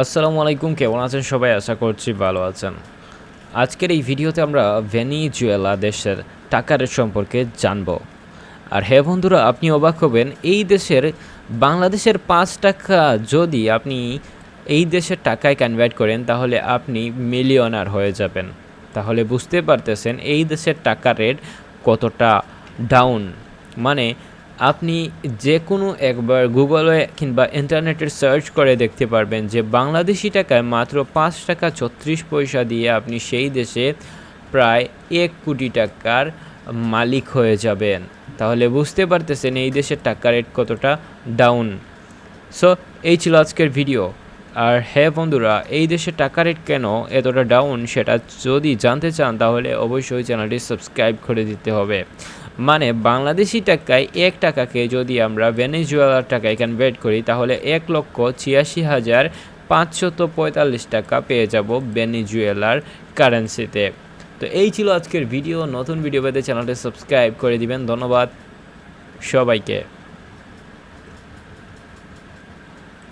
আসসালামু আলাইকুম, কেমন আছেন সবাই? আশা করছি ভালো আছেন। আজকের এই ভিডিওতে আমরা ভেনিজুয়েলা দেশের টাকা রেট সম্পর্কে জানব। আর হ্যাঁ বন্ধুরা, আপনি অবাক হবেন, এই দেশের, বাংলাদেশের পাঁচ টাকা যদি আপনি এই দেশের টাকায় কনভার্ট করেন, তাহলে আপনি মিলিয়নার হয়ে যাবেন। তাহলে বুঝতে পারতেছেন, এই দেশের টাকা রেট কতটা ডাউন মানে আপনি যে কোনো একবার গুগলে কিংবা ইন্টারনেটে সার্চ করে দেখতে পারবেন যে বাংলাদেশি টাকায় মাত্র পাঁচ টাকা ছত্রিশ পয়সা দিয়ে আপনি সেই দেশে প্রায় এক কোটি টাকার মালিক হয়ে যাবেন। তাহলে বুঝতে পারতেছেন এই দেশের টাকা রেট কতটা ডাউন সো এই ছিল আজকের ভিডিও আর হ্যাঁ বন্ধুরা, এই দেশের টাকা রেট কেন এতটা ডাউন সেটা যদি জানতে চান তাহলে অবশ্যই চ্যানেলটি সাবস্ক্রাইব করে দিতে হবে। মানে বাংলাদেশি টাকায় এক টাকাকে যদি আমরা ভেনেজুয়েলার টাকায় কনভার্ট করি, তাহলে এক লক্ষ ছিয়াশি হাজার পাঁচশত পঁয়তাল্লিশ টাকা পেয়ে যাব ভেনেজুয়েলার কারেন্সিতে তো এই ছিল আজকের ভিডিও নতুন ভিডিও পেতে চ্যানেলটি সাবস্ক্রাইব করে দিবেন। ধন্যবাদ সবাইকে।